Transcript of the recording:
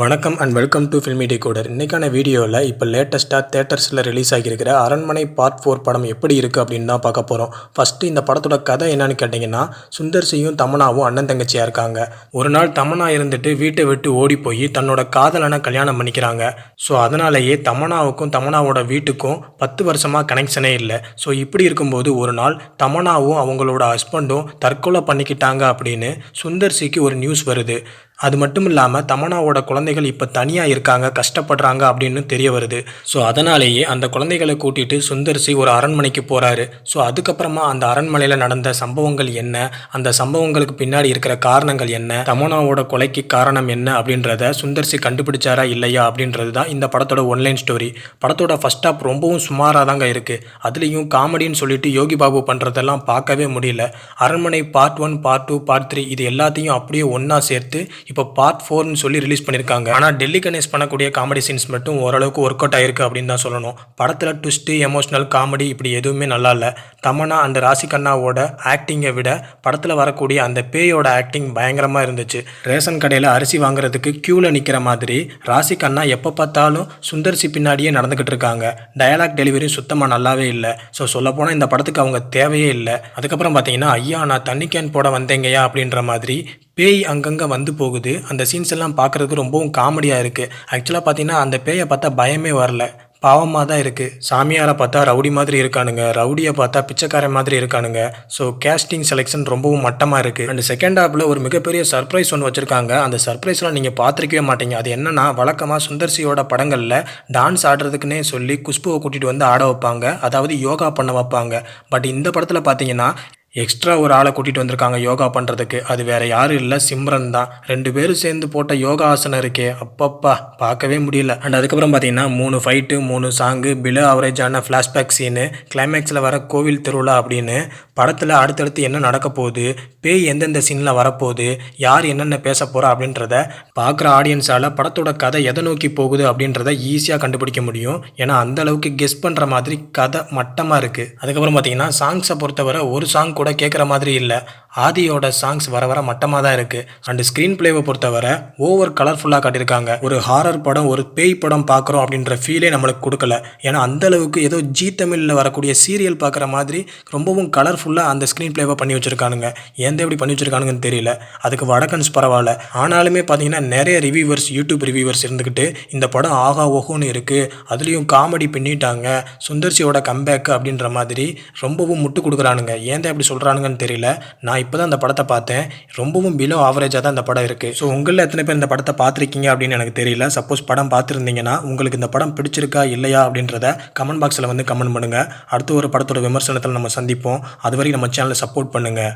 வணக்கம் and welcome to filmy decoder இன்றைக்கான வீடியோவில் இப்போ லேட்டஸ்ட்டாக தேட்டர்ஸில் ரிலீஸ் ஆகியிருக்கிற அரண்மனை பார்ட் ஃபோர் படம் எப்படி இருக்குது அப்படின்னு தான் பார்க்க போகிறோம் ஃபஸ்ட்டு இந்த படத்தோட கதை என்னன்னு கேட்டிங்கன்னா சுந்தர் சியும் தமனாவும் அண்ணன் தங்கச்சியாக இருக்காங்க. ஒரு நாள் தமனா இருந்துட்டு வீட்டை விட்டு ஓடி போய் தன்னோட காதலனை கல்யாணம் பண்ணிக்கிறாங்க. ஸோ அதனாலேயே தமனாவுக்கும் தமனாவோட வீட்டுக்கும் பத்து வருஷமாக கனெக்ஷனே இல்லை. ஸோ இப்படி இருக்கும்போது ஒரு நாள் தமனாவும் அவங்களோட ஹஸ்பண்டும் தற்கொலை பண்ணிக்கிட்டாங்க அப்படின்னு சுந்தர் சிக்கு ஒரு நியூஸ் வருது. அது மட்டும் இல்லாமல் தமனாவோட குழந்தைகள் இப்போ தனியாக இருக்காங்க கஷ்டப்படுறாங்க அப்படின்னு தெரிய வருது. ஸோ அதனாலேயே அந்த குழந்தைகளை கூட்டிட்டு சுந்தர்சி ஒரு அரண்மனைக்கு போகிறாரு ஸோ அதுக்கப்புறமா அந்த அரண்மனையில் நடந்த சம்பவங்கள் என்ன? அந்த சம்பவங்களுக்கு பின்னாடி இருக்கிற காரணங்கள் என்ன? தமனாவோட கொலைக்கு காரணம் என்ன? அப்படின்றத சுந்தர்சி கண்டுபிடிச்சாரா இல்லையா? அப்படின்றது தான் இந்த படத்தோட ஒன்லைன் ஸ்டோரி படத்தோட ஃபஸ்ட் ஆப் ரொம்பவும் சுமாராக தாங்க இருக்குது அதுலேயும் காமெடின்னு சொல்லிட்டு யோகி பாபு பண்ணுறதெல்லாம் பார்க்கவே முடியல. Aranmanai part one part two part three இது எல்லாத்தையும் அப்படியே ஒன்றா சேர்த்து இப்போ பார்ட் ஃபோர்னு சொல்லி ரிலீஸ் பண்ணியிருக்காங்க ஆனால் டெல்லி கணேஷ் பண்ணக்கூடிய காமெடி சீன்ஸ் மட்டும் ஓரளவுக்கு ஒர்க் அவுட் ஆயிருக்கு அப்படின்னு தான் சொல்லணும். படத்தில் ட்விஸ்ட்டு எமோஷனல் காமெடி இப்படி எதுவுமே நல்லா இல்லை. தமனா அண்ட் ராசி கண்ணாவோட ஆக்டிங்கை விட படத்தில் வரக்கூடிய அந்த பேயோட ஆக்டிங் பயங்கரமாக இருந்துச்சு. ரேஷன் கடையில் அரிசி வாங்குறதுக்கு க்யூவில் நிற்கிற மாதிரி ராசி கண்ணா எப்போ பார்த்தாலும் சுந்தர்சி பின்னாடியே நடந்துக்கிட்டு இருக்காங்க. டயலாக் டெலிவரி சுத்தமாக நல்லாவே இல்லை. ஸோ சொல்லப்போனால் இந்த படத்துக்கு அவங்க தேவையே இல்லை. அதுக்கப்புறம் பார்த்தீங்கன்னா ஐயா நான் தண்ணி கேன் போட வந்தேங்கய்யா அப்படின்ற மாதிரி பேய் அங்கங்கே வந்து போகுது. அந்த சீன்ஸ் எல்லாம் பார்க்குறதுக்கு ரொம்பவும் காமெடியாக இருக்குது ஆக்சுவலாக பார்த்தீங்கன்னா அந்த பேயை பார்த்தா பயமே வரல. பாவமாக தான் இருக்குது சாமியாரை பார்த்தா ரவுடி மாதிரி இருக்கானுங்க. ரவுடியை பார்த்தா பிச்சைக்காரன் மாதிரி இருக்கானுங்க. ஸோ கேஸ்டிங் செலெக்ஷன் ரொம்பவும் மட்டமாக இருக்குது அண்ட் செகண்ட் ஹாப்பில் ஒரு மிகப்பெரிய சர்ப்ரைஸ் ஒன்று வச்சுருக்காங்க. அந்த சர்ப்ரைஸ்லாம் நீங்கள் பார்த்துருக்கவே மாட்டீங்க. அது என்னென்னா வழக்கமாக சுந்தர்சியோட படங்களில் டான்ஸ் ஆடுறதுக்குன்னே சொல்லி குஷ்புவை கூட்டிகிட்டு வந்து ஆட வைப்பாங்க. அதாவது யோகா பண்ண வைப்பாங்க. பட் இந்த படத்தில் பார்த்தீங்கன்னா எக்ஸ்ட்ரா ஒரு ஆளை கூட்டிகிட்டு வந்திருக்காங்க யோகா பண்ணுறதுக்கு அது வேறு யாரும் இல்லை சிம்ரன் தான். ரெண்டு பேரும் சேர்ந்து போட்ட யோகா ஆசனம் இருக்கே. அப்பப்பா பார்க்கவே முடியல. அண்ட் அதுக்கப்புறம் பார்த்தீங்கன்னா மூணு ஃபைட்டு மூணு சாங்கு பிலோ அவரேஜான ஃப்ளாஷ்பேக் சீனு கிளைமேக்ஸில் வர கோவில் திருவிழா அப்படின்னு படத்தில் அடுத்தடுத்து என்ன நடக்க போகுது பேய் எந்தெந்த சீனில் வரப்போகுது யார் என்னென்ன பேச போகிறா அப்படின்றத பார்க்குற ஆடியன்ஸால் படத்தோட கதை எதை நோக்கி போகுது அப்படின்றத ஈஸியாக கண்டுபிடிக்க முடியும். ஏன்னா அந்த அளவுக்கு கெஸ் பண்ணுற மாதிரி கதை மட்டமாக இருக்குது அதுக்கப்புறம் பார்த்தீங்கன்னா சாங்ஸை பொறுத்தவரை ஒரு சாங் கூட கேட்குற மாதிரி இல்லை. ஆதியோட சாங்ஸ் வர வர மட்டமாக தான் இருக்குது அண்ட் ஸ்க்ரீன் பிளேவை பொறுத்தவரை ஓவர் கலர்ஃபுல்லாக காட்டியிருக்காங்க. ஒரு ஹாரர் படம் ஒரு பேய் படம் பார்க்குறோம் அப்படின்ற ஃபீலே நம்மளுக்கு கொடுக்கல. ஏன்னா அந்த அளவுக்கு ஏதோ ஜி தமிழில் வரக்கூடிய சீரியல் பார்க்குற மாதிரி ரொம்பவும் கலர்ஃபுல்லாக அந்த ஸ்க்ரீன் பிளேவை பண்ணி வச்சுருக்கானுங்க. ஏன் இப்படி பண்ணி வச்சுருக்கானுங்கன்னு தெரியல. அதுக்கு வடக்கன்ஸ் பரவாயில்ல. ஆனாலுமே பார்த்தீங்கன்னா நிறைய ரிவியூவர்ஸ் யூடியூப் ரிவ்யூவர்ஸ் இருந்துக்கிட்டு இந்த படம் ஆகா ஓஹோன்னு இருக்குது அதுலேயும் காமெடி பின்னிட்டாங்க. சுந்தர்சியோட கம்பேக் அப்படின்ற மாதிரி ரொம்பவும் முட்டு கொடுக்குறானுங்க. ஏன் அப்படி சொல்கிறானுங்கன்னு தெரியல. நான் நான் இப்போ தான் அந்த படத்தை பார்த்தேன். ரொம்பவும் பிலோ ஆவரேஜாக தான் இந்த படம் இருக்குது ஸோ உங்களில் எத்தனை பேர் இந்த படத்தை பார்த்துருக்கீங்க அப்படின்னு எனக்கு தெரியல. சப்போஸ் படம் பார்த்துருந்தீங்கன்னா உங்களுக்கு இந்த படம் பிடிச்சிருக்கா இல்லையா அப்படின்றத கமெண்ட் பாக்ஸில் வந்து கமெண்ட் பண்ணுங்கள் அடுத்து ஒரு படத்தோட விமர்சனத்தில் நம்ம சந்திப்போம். அது வரைக்கும் நம்ம சேனலை சப்போர்ட் பண்ணுங்கள்